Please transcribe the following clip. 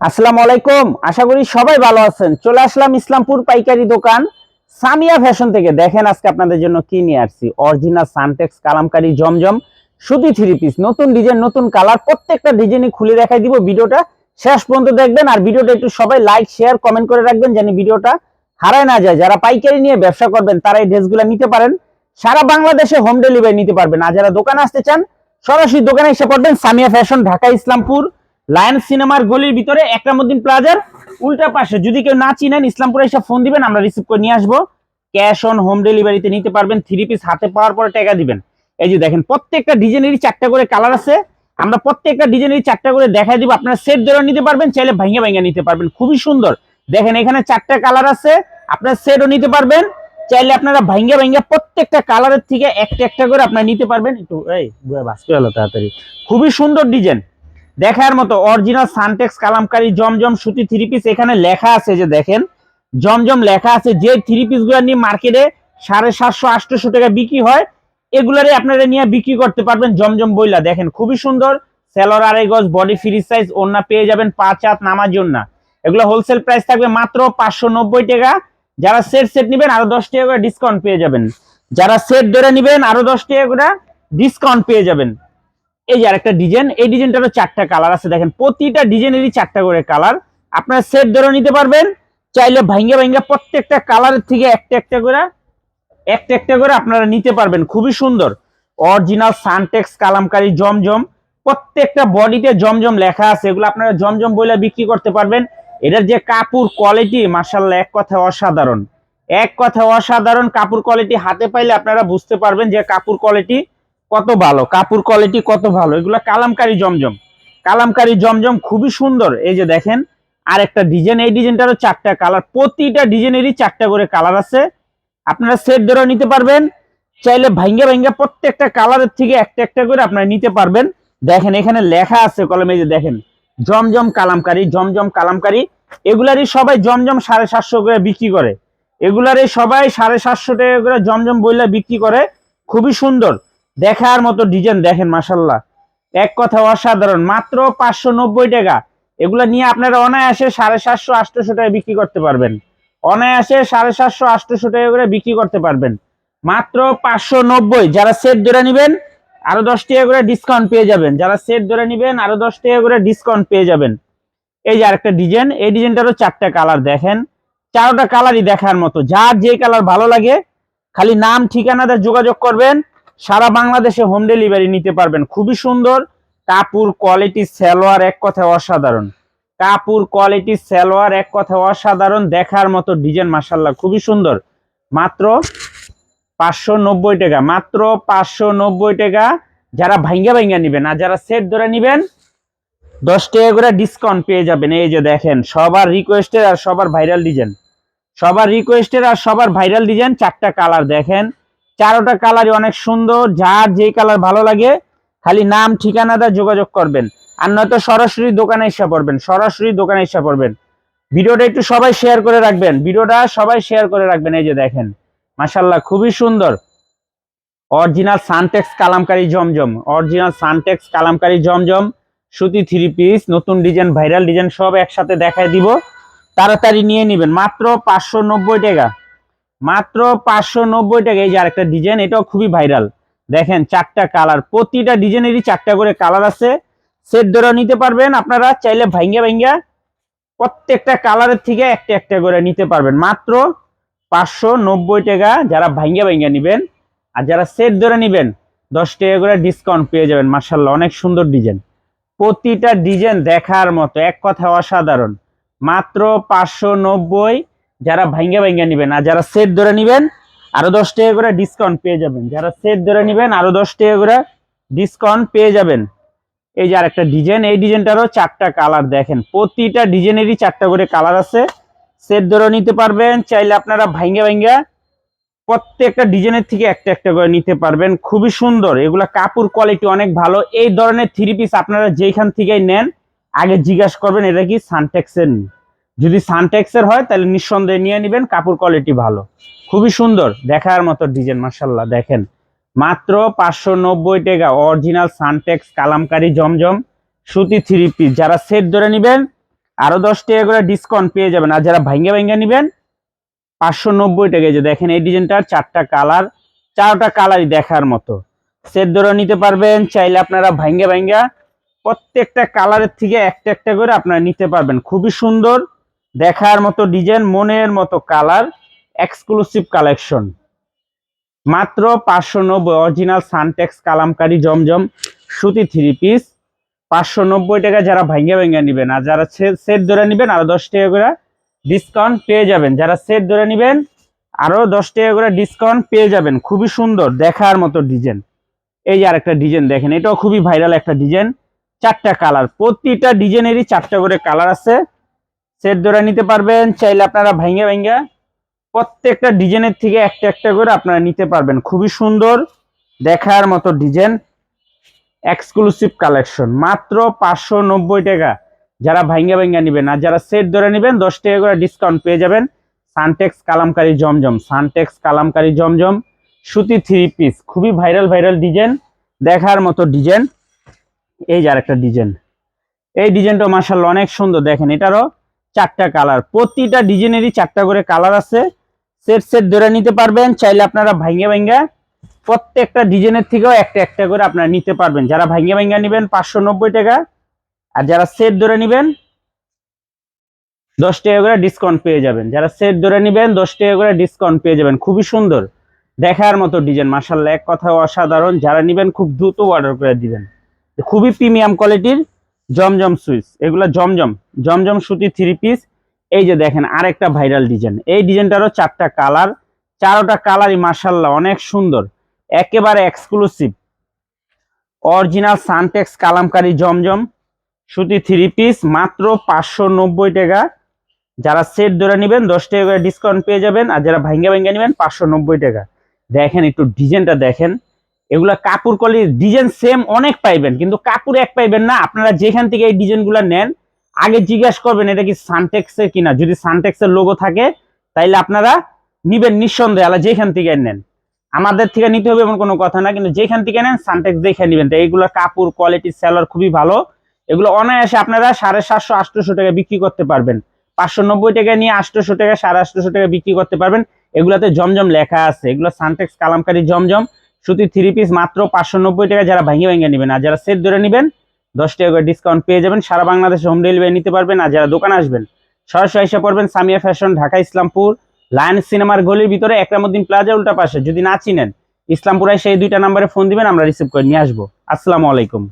আসসালামু আলাইকুম। আশা করি সবাই ভালো আছেন। চলে আসলাম ইসলামপুর পাইকারি দোকান সামিয়া ফ্যাশন থেকে। দেখেন আজকে আপনাদের জন্য কি নিয়ে আসছি। অরিজিনাল সানটেক্স, কালামকারী, জমজম, সুতি থ্রি পিস। নতুন ডিজাইন, নতুন কালার, প্রত্যেকটা ডিজাইনই খুলে দেখাই দিব ভিডিওটা। শেষ পর্যন্ত দেখবেন আর ভিডিওটা একটু সবাই লাইক শেয়ার কমেন্ট করে রাখবেন জানি ভিডিওটা হারায় না যায়। যারা পাইকারি নিয়ে ব্যবসা করবেন, তারা এই ড্রেসগুলো নিতে পারেন। সারা বাংলাদেশে হোম ডেলিভারি নিতে পারবেন। আর যারা দোকানে আসতে চান, সরাসরি দোকানে এসে পড়বেন সামিয়া ফ্যাশন, ঢাকা, ইসলামপুর। লায়ন সিনেমার গলির ভিতরে একরামুদ্দিন প্লাজার উল্টা পাশে। যদি কেউ না চিনেন, ইসলামপুরে এসে ফোন দিবেন, আমরা রিসিভ করে নিয়ে আসব। ক্যাশ অন হোম ডেলিভারিতে নিতে পারবেন থ্রি পিস হাতে পাওয়ার পরে টাকা দিবেন। এই যে দেখেন, প্রত্যেকটা ডিজাইনেরই চারটা করে কালার আছে। আমরা প্রত্যেকটা ডিজাইনেরই চারটা করে দেখাই দিব। আপনারা সেট ধরে নিতে পারবেন, চাইলে ভাঙ্গা ভাঙ্গা নিতে পারবেন। খুবই সুন্দর। দেখেন, এখানে চারটা কালার আছে। আপনারা সেটও নিতে পারবেন। চাইলে আপনারা ভাঙ্গা ভাঙ্গা প্রত্যেকটা কালারের থেকে একটা একটা করে আপনারা নিতে পারবেন। একটু, এই গেল তাড়াতাড়ি। খুবই সুন্দর ডিজাইন। দেখার মতো অরিজিনাল সানটেক্স কালামকারী জমজম সুতি থ্রি পিস এখানে লেখা আছে যে দেখেন, জমজম লেখা আছে, যে থ্রি পিসগুলো নিয়ে মার্কেটে সাড়ে সাতশো, আটশোশো টাকা বিক্রি হয়, এগুলারই আপনারা নিয়ে বিক্রি করতে পারবেন জমজম বইলা। দেখেন, খুবই সুন্দর সেলর আড়াই গজ বডি ফ্রি সাইজ ওন্না পেয়ে যাবেন পাঁচ হাত নামার জন্য এগুলো হোলসেল প্রাইস থাকবে মাত্র পাঁচশো নব্বই টাকা। যারা সেট সেট নেবেন, আরও দশ টাকা করে ডিসকাউন্ট পেয়ে যাবেন। যারা সেট ধরে নেবেন, আরও দশ টাকা করে ডিসকাউন্ট পেয়ে যাবেন। এই যে আরেকটা ডিজাইন এই ডিজাইনটারও চারটা কালার আছে। দেখেন, প্রতিটা ডিজাইনেরই চারটা করে কালার আপনারা সেট ধরে নিতে পারবেন। চাইলে ভাঙ্গা ভাঙ্গা প্রত্যেকটা কালারের থেকে একটা একটা করে, একটা একটা করে আপনারা নিতে পারবেন। খুবই সুন্দর। Original Suntex Kalamkari, Zamzam. প্রত্যেকটা বডিতে জমজম লেখা আছে। এগুলো আপনারা জমজম বইলে বিক্রি করতে পারবেন। এটার যে কাপড় কোয়ালিটি মার্শাল্লাহ এক কথা অসাধারণ। এক কথা অসাধারণ কাপড় কোয়ালিটি হাতে পাইলে আপনারা বুঝতে পারবেন যে কাপড় কোয়ালিটি কত ভালো, কাপড় কোয়ালিটি কত ভালো, এগুলো কালামকারি জমজম। কালামকারি জমজম খুবই সুন্দর। এই যে দেখেন আর একটা ডিজাইন এই ডিজাইনটারও চারটা কালার প্রতিটা ডিজাইনেরই চারটা করে কালার আছে। আপনারা সেট ধরে নিতে পারবেন, চাইলে ভাঙ্গা ভাঙ্গা প্রত্যেকটা কালারের থেকে একটা একটা করে আপনারা নিতে পারবেন। দেখেন, এখানে লেখা আছে কলমে যে দেখেন, জমজম কালামকারি জমজম কালামকারি। এগুলারই সবাই জমজম সাড়ে সাতশো করে বিক্রি করে। এগুলারই সবাই সাড়ে সাতশো টাকা করে জমজম বইলা বিক্রি করে। খুবই সুন্দর। দেখার মতো ডিজাইন দেখেন মাসাল্লাহ এক কথা অসাধারণ, মাত্র পাঁচশো নব্বই টাকা। এগুলা নিয়ে আপনারা অনায়াসে সাড়ে সাতশো, আটশোশো টাকা বিক্রি করতে পারবেন। অনায়াসে সাড়ে সাতশো, আটশোশো টাকা করে বিক্রি করতে পারবেন। মাত্র পাঁচশো নব্বই, যারা সেট ধরে নেবেন, আরও দশ টাকা করে ডিসকাউন্ট পেয়ে যাবেন। যারা সেট ধরে নেবেন, আরও দশ টাকা করে ডিসকাউন্ট পেয়ে যাবেন। এই যে আরেকটা ডিজাইন এই ডিজাইনটারও চারটা কালার দেখেন। চারোটা কালারই দেখার মতো। যার যে কালার ভালো লাগে, খালি নাম ঠিকানাতে যোগাযোগ করবেন। সারা বাংলাদেশে হোম ডেলিভারি নিতে পারবেন। খুবই সুন্দর। কাপড় কোয়ালিটি সালোয়ার এক কথায় অসাধারণ। কাপড় কোয়ালিটি সালোয়ার এক কথায় অসাধারণ। দেখার মতো ডিজাইন মাসাল্লাহ খুবই সুন্দর। মাত্র পাঁচশো নব্বই টাকা, মাত্র পাঁচশো নব্বই টাকা। যারা ভাঙ্গা ভাঙ্গা নিবেন আর যারা সেট ধরে নিবেন, দশ টাকা করে ডিসকাউন্ট পেয়ে যাবেন। এই যে দেখেন, সবার রিকোয়েস্টের আর সবার ভাইরাল ডিজাইন সবার রিকোয়েস্টের আর সবার ভাইরাল ডিজাইন চারটা কালার দেখেন। চারোটা কালারই অনেক সুন্দর, যার যেই কালার ভালো লাগে, খালি নাম ঠিকানাটা যোগাযোগ করবেন। আর নয়তো সরাসরি দোকানে এসে পড়বেন, সরাসরি দোকানে এসে পড়বেন। ভিডিওটা একটু সবাই শেয়ার করে রাখবেন, ভিডিওটা সবাই শেয়ার করে রাখবেন, এই যে দেখেন। মাসাল্লাহ খুবই সুন্দর। Original Suntex Kalamkari Zamzam original Suntex kalamkari জমজম, সুতি থ্রি পিস নতুন ডিজাইন ভাইরাল ডিজাইন সব একসাথে দেখায় দিব। তাড়াতাড়ি নিয়ে নেবেন, মাত্র পাঁচশো নব্বই টাকা। মাত্র পাঁচশো নব্বই টাকা। এই যে আরেকটা ডিজাইন এটাও খুবই ভাইরাল দেখেন, চারটা কালার প্রতিটা ডিজাইনেরই চারটা করে কালার আছে। সেট ধরে নিতে পারবেন আপনারা, চাইলে ভাইঙ্গা ভাইঙ্গা প্রত্যেকটা কালারের থেকে একটা একটা করে নিতে পারবেন। মাত্র পাঁচশো নব্বই টাকা যারা ভাইঙ্গা ভাঙ্গা নিবেন। আর যারা সেট ধরে নিবেন, দশ টাকা করে ডিসকাউন্ট পেয়ে যাবেন। মার্শাল্লাহ অনেক সুন্দর ডিজাইন প্রতিটা ডিজাইন দেখার মতো, এক কথা অসাধারণ। মাত্র পাঁচশো নব্বই যারা ভাঙ্গা ভাঙ্গা নিবেন আর যারা সেট ধরে নিবেন, আরও দশ টাকা করে ডিসকাউন্ট পেয়ে যাবেন। যারা সেট ধরে নেবেন, আরও দশ টাকা করে ডিসকাউন্ট পেয়ে যাবেন। এই যে আরেকটা ডিজাইন এই ডিজাইনটারও চারটা কালার দেখেন। প্রতিটা ডিজাইনেরই চারটা করে কালার আছে। সেট ধরে নিতে পারবেন, চাইলে আপনারা ভাঙ্গা ভাঙ্গা প্রত্যেকটা ডিজাইনের থেকে একটা একটা করে নিতে পারবেন। খুবই সুন্দর। এগুলা কাপড় কোয়ালিটি অনেক ভালো। এই ধরনের থ্রি পিস আপনারা যেখান থেকেই নেন, আগে জিজ্ঞাসা করবেন, এটা কি সানটেক্সের যদি সানটেক্সের হয়, তাহলে নিঃসন্দেহে নিয়ে নেবেন। কাপড় কোয়ালিটি ভালো। খুবই সুন্দর। দেখার মতো ডিজাইন মার্শাল্লাহ দেখেন। মাত্র পাঁচশো নব্বই টাকা অরিজিনাল সানটেক্স কালামকারী, জমজম। সুতি থ্রি পিস যারা সেট ধরে নেবেন আরও দশ টাকা করে ডিসকাউন্ট পেয়ে যাবেন। আর যারা ভাঙ্গা ভাঙ্গা নেবেন, পাঁচশো নব্বই টাকা। যে দেখেন, এই ডিজাইনটার চারটা কালার চারটা কালারই দেখার মতো। সেট ধরে নিতে পারবেন, চাইলে আপনারা ভাঙ্গা ভাঙ্গা প্রত্যেকটা কালারের থেকে একটা একটা করে আপনারা নিতে পারবেন। খুবই সুন্দর। দেখার মতো ডিজাইন মনের মতো কালার এক্সক্লুসিভ কালেকশন মাত্র পাঁচশো নব্বই অরিজিনাল সানটেক্স কালামকারি, জমজম, সুতি থ্রি পিস পাঁচশো নব্বই টাকা যারা ভাঙ্গা ভাঙ্গা নেবেন, আর যারা সেট ধরে নেবেন, আরও দশ টাকা করে ডিসকাউন্ট পেয়ে যাবেন। যারা সেট ধরে নেবেন আরও দশ টাকা করে ডিসকাউন্ট পেয়ে যাবেন। খুবই সুন্দর, দেখার মতো ডিজাইন এই যে আরেকটা ডিজাইন দেখেন, এটাও খুবই ভাইরাল একটা ডিজাইন চারটা কালার প্রতিটা ডিজাইনেরই চারটা করে কালার আছে। সেট ধরে নিতে পারবেন, চাইলে আপনারা ভাঙ্গা ভাঙ্গা প্রত্যেকটা ডিজাইনের থেকে একটা একটা করে আপনারা নিতে পারবেন। খুবই সুন্দর দেখার মতো ডিজাইন এক্সক্লুসিভ কালেকশন মাত্র পাঁচশো নব্বই টাকা। যারা ভাঙ্গা ভাইঙ্গা নেবেন, আর যারা সেট ধরে নেবেন, দশ টাকা করে ডিসকাউন্ট পেয়ে যাবেন। সানটেক্স কালামকারি জমজম সানটেক্স কালামকারি জমজম, সুতি থ্রি পিস খুবই ভাইরাল ভাইরাল ডিজাইন, দেখার মতো ডিজাইন। এই যে আরেকটা ডিজাইন। এই ডিজাইনটা মার্শাল অনেক সুন্দর, দেখেন এটারও চারটা কালার। প্রতিটা ডিজাইনেরই চারটা করে কালার আছে। সেট সেট ধরে নিতে পারবেন। চাইলে আপনারা ভাঙ্গা ভাঙ্গা প্রত্যেকটা ডিজাইনের থেকেও একটা একটা করে আপনারা নিতে পারবেন। যারা ভাঙ্গা ভাঙ্গা নেবেন, পাঁচশো নব্বই টাকা। আর যারা সেট ধরে নেবেন, দশ টাকা করে ডিসকাউন্ট পেয়ে যাবেন। যারা সেট ধরে নেবেন, দশ টাকা করে ডিসকাউন্ট পেয়ে যাবেন। খুবই সুন্দর। দেখার মতো ডিজাইন। মার্শাল্লাহ এক কথা অসাধারণ। যারা নেবেন, খুব দ্রুত অর্ডার করে দিবেন। খুবই প্রিমিয়াম কোয়ালিটির জমজম সুইচ, এগুলো জমজম জমজম সুতি থ্রি পিস এই যে দেখেন, আরেকটা ভাইরাল ডিজাইন এই ডিজাইনটারও চারটা কালার চারোটা কালারই মার্শাল্লাহ অনেক সুন্দর, একেবারে এক্সক্লুসিভ অরিজিনাল সানটেক্স কালামকারি জমজম সুতি থ্রি পিস মাত্র পাঁচশো নব্বই টাকা। যারা সেট ধরে নেবেন, দশ টাকা করে ডিসকাউন্ট পেয়ে যাবেন, আর যারা ভাঙ্গা ভাঙ্গা নেবেন, পাঁচশো নব্বই টাকা। দেখেন, একটু ডিজাইনটা দেখেন। এগুলা কাপড় কলি ডিজাইন সেম অনেক পাইবেন, কিন্তু কাপড় এক পাইবেন না। আপনারা যেখান থেকে এই ডিজাইনগুলো নেন, আগে জিজ্ঞাসা করবেন এটা কি সানটেক্সের কিনা। যদি সানটেক্সের লোগো থাকে, তাইলে আপনারা নিবেন নিঃসন্দেহে আলা যেখান থেকে নেন। আমাদের থেকে নিতে হবে এমন কোনো কথা না, কিন্তু যেখান থেকে নেন সানটেক্স দেখে নেবেন। তো এইগুলো কাপড় কোয়ালিটি সেলার খুবই ভালো। এগুলো অনায়াসে আপনারা সাড়ে সাতশো, আটশোশো টাকা বিক্রি করতে পারবেন। পাঁচশো নব্বই টাকা নিয়ে আটশোশো টাকা, সাড়ে আটশোশো টাকা বিক্রি করতে পারবেন। এগুলাতে জমজম লেখা আছে। এগুলো সানটেক্স কালামকারী জমজম। সুতি থ্রি পিস মাত্র পাঁচশো নব্বই টাকা যারা ভাঙিয়ে ভাঙিয়ে নেবেন, আর যারা সেট ধরে নেবেন, দশ টাকা করে ডিসকাউন্ট পেয়ে যাবেন। সারা বাংলাদেশে হোম ডেলিভারি নিতে পারবেন, আর যারা দোকানে আসবেন, সরাসরি এসে পড়বেন সামিয়া ফ্যাশন ঢাকা, ইসলামপুর লায়ন সিনেমার গলির ভিতরে, একরামুদ্দিন প্লাজা উল্টা পাশে। যদি না চিনেন, ইসলামপুরায় সেই দুইটা নাম্বারে ফোন দিবেন, আমরা রিসিভ করে নিয়ে আসব। আসসালামু আলাইকুম।